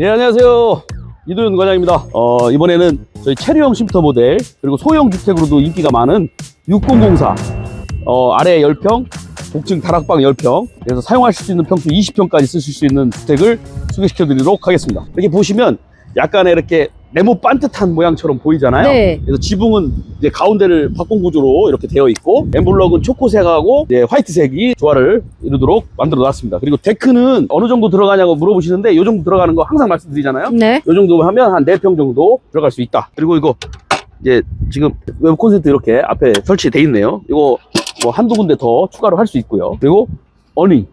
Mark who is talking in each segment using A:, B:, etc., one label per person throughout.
A: 예, 안녕하세요. 이도현 과장입니다. 어, 이번에는 저희 체류형 쉼터 모델, 그리고 소형 주택으로도 인기가 많은 6004, 어, 아래 10평, 복층 다락방 10평, 그래서 사용하실 수 있는 평수 20평까지 쓰실 수 있는 주택을 소개시켜 드리도록 하겠습니다. 이렇게 보시면 약간의 이렇게 네모 반듯한 모양처럼 보이잖아요.
B: 네.
A: 그래서 지붕은 이제 가운데를 박공 구조로 이렇게 되어 있고 엠블럭은 초코색하고 이제 화이트색이 조화를 이루도록 만들어 놨습니다. 그리고 데크는 어느 정도 들어가냐고 물어보시는데 이 정도 들어가는 거 항상 말씀드리잖아요.
B: 네.
A: 이 정도 하면 한 4평 정도 들어갈 수 있다. 그리고 이거 이제 지금 외부 콘센트 이렇게 앞에 설치돼 있네요. 이거 뭐 한두 군데 더 추가로 할 수 있고요. 그리고 어닝.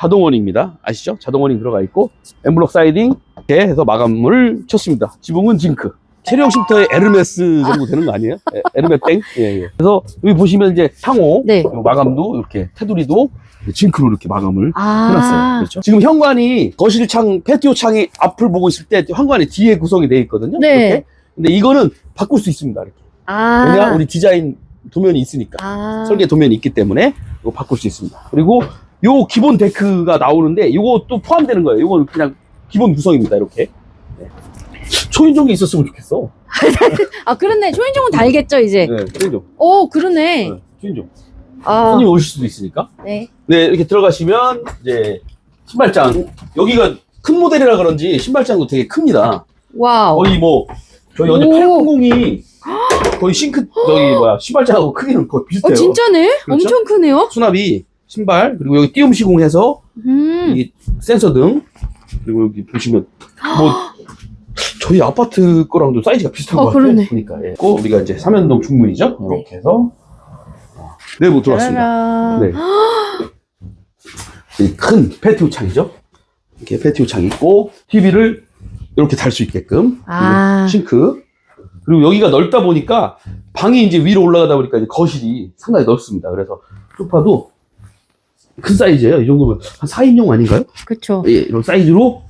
A: 자동 어닝입니다. 아시죠? 자동 어닝 들어가 있고 엠블럭 사이딩 이렇게 해서 마감을 쳤습니다. 지붕은 징크. 체령 쉼터의 에르메스 정도 되는 거 아니에요? 에- 에르메 땡? 예, 예. 그래서 여기 보시면 이제 향호
B: 네.
A: 요 마감도 이렇게 테두리도 징크로 이렇게 마감을 해놨어요.
B: 아.
A: 그렇죠. 지금 현관이 거실 창, 패티오 창이 앞을 보고 있을 때 현관이 뒤에 구성이 되어 있거든요.
B: 네.
A: 이렇게. 근데 이거는 바꿀 수 있습니다. 이렇게.
B: 아.
A: 왜냐 우리 디자인 도면이 있으니까
B: 아.
A: 설계 도면이 있기 때문에 이거 바꿀 수 있습니다. 그리고 요 기본 데크가 나오는데 또 포함되는 거예요. 이건 그냥 기본 구성입니다. 이렇게. 네. 초인종이 있었으면 좋겠어.
B: 아, 그렇네. 초인종은 달겠죠, 이제.
A: 네, 초인종.
B: 오, 그러네.
A: 네, 초인종.
B: 아.
A: 손님 오실 수도 있으니까.
B: 네.
A: 네, 이렇게 들어가시면 이제 신발장 여기가 큰 모델이라 그런지 신발장도 되게 큽니다.
B: 와우.
A: 거의 뭐 저희 어제
B: 오.
A: 890이 거의 싱크 저기 뭐야 신발장하고 크기는 거의 비슷해요.
B: 어, 진짜네?
A: 그렇죠?
B: 엄청 크네요?
A: 수납이 신발 그리고 여기 띄움 시공해서
B: 음.
A: 이 센서 등 그리고 여기 보시면 뭐 저희 아파트 거랑도 사이즈가 비슷한
B: 어,
A: 것 같아요.
B: 그러네.
A: 보니까 예. 고 우리가 이제 삼연동 중문이죠. 이렇게 해서 내부 들어왔습니다.
B: 짜라란.
A: 네. 이큰 패티오 창이죠. 이렇게 패티오 창 있고 TV를 이렇게 달 수 있게끔
B: 아.
A: 그리고 싱크 그리고 여기가 넓다 보니까 방이 이제 위로 올라가다 보니까 이제 거실이 상당히 넓습니다. 그래서 소파도 큰 사이즈예요. 이 정도면 한 4인용 아닌가요?
B: 그쵸.
A: 예, 이런 사이즈로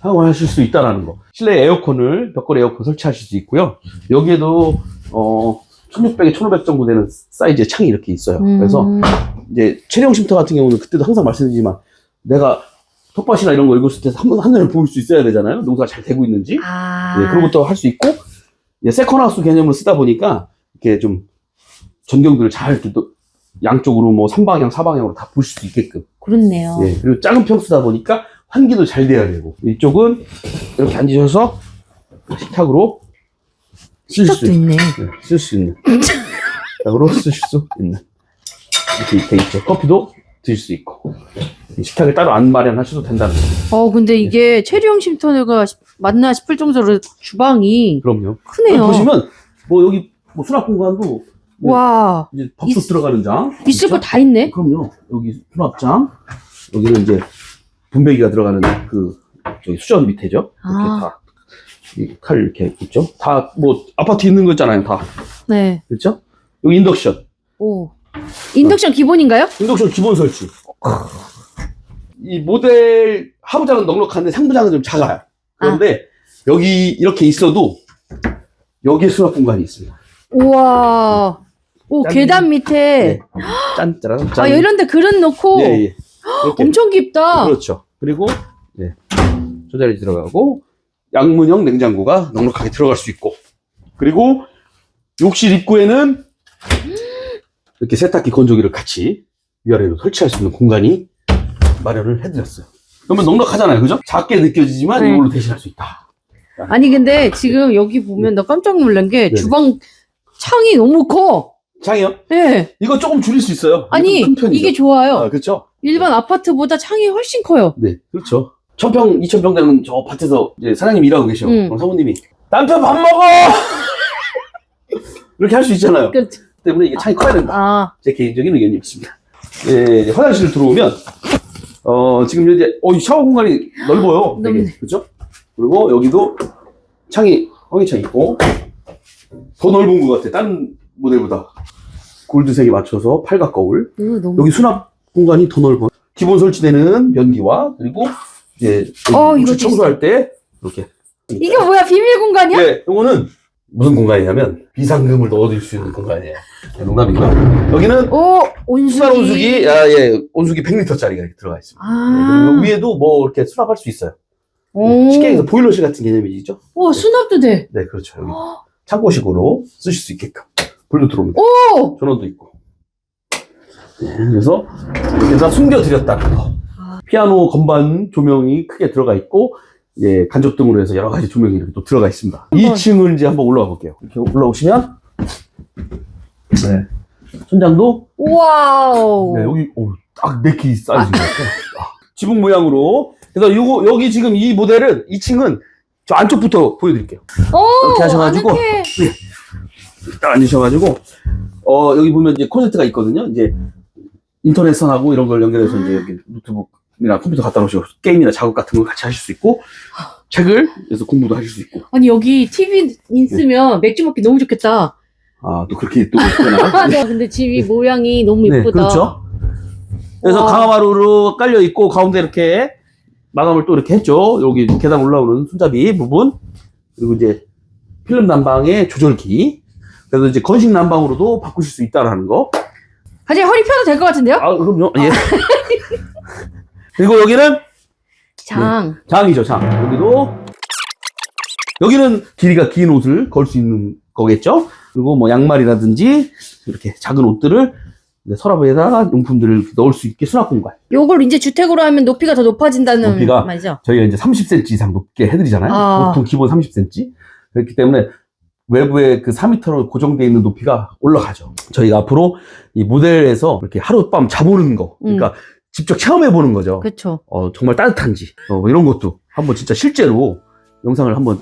A: 사용하실 수 있다라는 거. 실내 에어컨을 벽걸이 에어컨 설치하실 수 있고요. 여기에도 어 1600에 1500 정도 되는 사이즈의 창이 이렇게 있어요.
B: 음.
A: 그래서 이제 체령 쉼터 같은 경우는 그때도 항상 말씀드리지만 내가 텃밭이나 이런 거 읽었을 때 한, 한눈에 볼수 있어야 되잖아요. 농사가 잘 되고 있는지.
B: 아.
A: 예, 그런 것도 할 수 있고, 이제 세컨 하우스 개념으로 쓰다 보니까, 이렇게 좀 전경들을 잘 양쪽으로 뭐 3방향, 4방향으로 다 보실 수 있게끔.
B: 그렇네요.
A: 예, 그리고 작은 평수다 보니까 환기도 잘 돼야 되고, 이쪽은 이렇게 앉으셔서 식탁으로 쓸 수,
B: 식탁도 있네.
A: 쓸 수 있는. 식탁으로 쓰실 수 있는. 이렇게 돼 있죠. 커피도 드실 수 있고. 이 식탁을 따로 안 마련하셔도 된다는 거.
B: 어, 근데 이게 체리형 쉼터가 맞나 싶을 정도로 주방이
A: 그럼요.
B: 크네요.
A: 보시면, 뭐 여기 뭐 수납 공간도 뭐
B: 와.
A: 이제 밥솥
B: 있-
A: 들어가는 장.
B: 있을 거? 다 있네?
A: 그럼요. 여기 수납장. 여기는 이제 분배기가 들어가는 그 저기 수전 밑에죠. 이렇게
B: 아.
A: 다. 이 칼 이렇게 있죠. 다 뭐 아파트 있는 거 있잖아요. 다.
B: 네.
A: 그렇죠? 여기 인덕션.
B: 오. 인덕션 기본인가요?
A: 인덕션 기본 설치. 이 모델 하부장은 넉넉한데 상부장은 좀 작아요. 그런데 여기 이렇게 있어도 여기에 수납 공간이 있습니다.
B: 우와. 오,
A: 짠.
B: 계단 밑에.
A: 네. 짠, 짜란, 짠.
B: 아, 이런데 그릇 넣고.
A: 예, 예. 이렇게.
B: 엄청 깊다.
A: 그렇죠. 그리고 예, 조자리 들어가고 양문형 냉장고가 넉넉하게 들어갈 수 있고 그리고 욕실 입구에는 이렇게 세탁기 건조기를 같이 위아래로 설치할 수 있는 공간이 마련을 해드렸어요. 그러면 넉넉하잖아요, 그죠? 작게 느껴지지만
B: 네.
A: 이걸로 대신할 수 있다.
B: 아니, 근데 지금 여기 보면 나 깜짝 놀란 게
A: 네네.
B: 주방 창이 너무 커.
A: 창이요?
B: 예.
A: 이거 조금 줄일 수 있어요.
B: 아니,
A: 큰 편이죠.
B: 이게 좋아요.
A: 아, 그렇죠.
B: 일반 아파트보다 창이 훨씬 커요.
A: 네, 그렇죠. 천평, 이천평 되는 저 밭에서 이제 사장님 일하고 계셔.
B: 음.
A: 그럼 사모님이 남편 밥 먹어! 이렇게 할 수 있잖아요.
B: 그,
A: 때문에 이게 창이 커야 된다.
B: 아,
A: 제 개인적인 의견이었습니다. 예, 이제 화장실 들어오면, 어, 지금 이제, 어, 이 샤워 공간이 넓어요. 되게.
B: 넓네.
A: 그죠? 그리고 여기도 창이 황해창 있고, 더 넓은 것 같아. 다른 모델보다. 골드색에 맞춰서 팔각 거울.
B: 이거 너무.
A: 여기 수납 공간이 더 넓어. 기본 설치되는 변기와 그리고 이제
B: 어, 이것도
A: 청소할 때 이렇게.
B: 이게 뭐야? 비밀 공간이야?
A: 네, 이거는 무슨 공간이냐면 비상금을 넣어둘 수 있는 공간이에요. 네, 농담이고요. 여기는
B: 오, 온수기.
A: 온수기, 아, 예, 온수기 100리터짜리가 이렇게 들어가 있습니다. 네,
B: 아.
A: 그리고 위에도 뭐 이렇게 수납할 수 있어요.
B: 오.
A: 쉽게 얘기해서 보일러실 같은 개념이죠.
B: 와, 수납도 돼.
A: 네, 그렇죠. 여기 창고식으로 쓰실 수 있게끔 불도 들어옵니다.
B: 오!
A: 전원도 있고. 네, 그래서 다 숨겨드렸다는 거.
B: 아.
A: 피아노 건반 조명이 크게 들어가 있고, 예, 간접 등으로 해서 여러 가지 조명이 이렇게 또 들어가 있습니다.
B: 한번.
A: 2층을 이제 한번 올라가 볼게요. 이렇게 올라오시면, 네. 천장도,
B: 와우.
A: 네, 여기, 오, 딱 네키 사이즈인 것 같아요. 아, 지붕 모양으로. 그래서 요거, 여기 지금 이 모델은 2층은 저 안쪽부터 보여드릴게요.
B: 오!
A: 이렇게 하셔가지고. 딱 앉으셔가지고 어 여기 보면 이제 콘센트가 있거든요. 이제 인터넷 선하고 이런 걸 연결해서 이제 여기 노트북이나 컴퓨터 갖다 놓으시고 게임이나 작업 같은 걸 같이 하실 수 있고 책을 그래서 공부도 하실 수 있고
B: 아니, 여기 TV 있으면 맥주 먹기 너무 좋겠다.
A: 아 또 그렇게 또 있구나.
B: 아, 네. 근데 집이 모양이 너무
A: 네,
B: 예쁘다.
A: 그렇죠. 그래서
B: 와.
A: 강화마루로 깔려 있고 가운데 이렇게 마감을 또 이렇게 했죠. 여기 계단 올라오는 손잡이 부분 그리고 이제 필름 난방의 조절기. 그래서 이제 건식 난방으로도 바꾸실 수 있다라는 거.
B: 사실 허리 펴도 될 것 같은데요?
A: 아, 그럼요. 예. 그리고 여기는
B: 장.
A: 장이죠, 장. 여기도 여기는 길이가 긴 옷을 걸 수 있는 거겠죠. 그리고 뭐 양말이라든지 이렇게 작은 옷들을 서랍에다가 용품들을 넣을 수 있게 수납 공간.
B: 요걸 이제 주택으로 하면 높이가 더 높아진다는
A: 높이가
B: 말이죠.
A: 저희가 이제 30cm 이상 높게 해드리잖아요.
B: 아.
A: 보통 기본 30cm. 그렇기 때문에 외부에 그 4m로 고정되어 있는 높이가 올라가죠. 저희가 앞으로 이 모델에서 이렇게 하룻밤 자보는 거, 그러니까 직접 체험해 보는 거죠.
B: 그렇죠.
A: 어, 정말 따뜻한지, 어, 뭐 이런 것도 한번 진짜 실제로 영상을 한번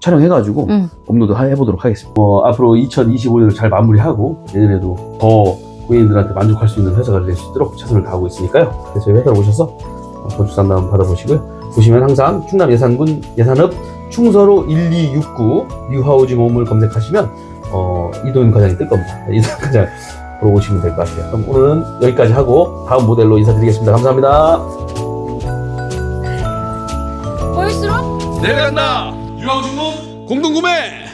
A: 촬영해가지고
B: 응.
A: 업로드 하- 해보도록 하겠습니다. 어, 앞으로 2025년을 잘 마무리하고 내년에도 더 고객님들한테 만족할 수 있는 회사가 될 수 있도록 최선을 다하고 있으니까요. 그래서 저희 회사로 오셔서 어, 건축 상담 받아보시고요. 보시면 항상 충남 예산군 예산읍 충서로 1269 뉴하우징 홈을 검색하시면 어, 이도현 과장이 뜰 겁니다. 이도현 과장 보러 오시면 될 것 같아요. 그럼 오늘은 여기까지 하고 다음 모델로 인사드리겠습니다. 감사합니다.
B: 볼수록
A: 내가 간다 유하우징 홈 공동구매